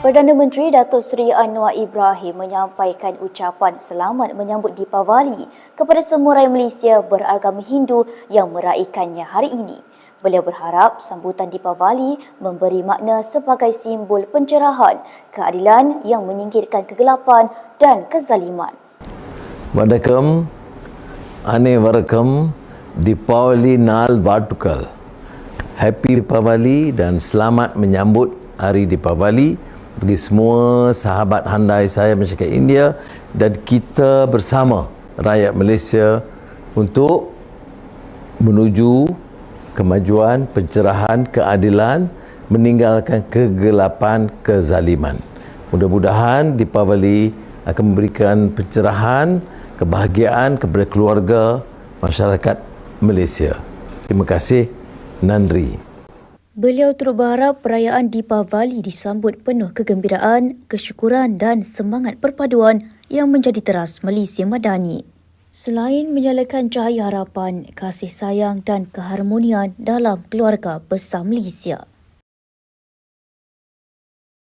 Perdana Menteri Datuk Seri Anwar Ibrahim menyampaikan ucapan selamat menyambut Deepavali kepada semua rakyat Malaysia beragama Hindu yang meraihkannya hari ini. Beliau berharap sambutan Deepavali memberi makna sebagai simbol pencerahan, keadilan yang menyingkirkan kegelapan dan kezaliman. Wadakam, Ane Warakam, Deepavali Nal Batukal. Happy Deepavali dan selamat menyambut Hari Deepavali bagi semua sahabat handai saya masyarakat India dan kita bersama rakyat Malaysia untuk menuju kemajuan, pencerahan, keadilan, meninggalkan kegelapan, kezaliman. Mudah-mudahan Deepavali akan memberikan pencerahan, kebahagiaan kepada keluarga masyarakat Malaysia. Terima kasih. Nandri. Beliau turut berharap perayaan Deepavali disambut penuh kegembiraan, kesyukuran dan semangat perpaduan yang menjadi teras Malaysia Madani. Selain menyalakan cahaya harapan, kasih sayang dan keharmonian dalam keluarga besar Malaysia.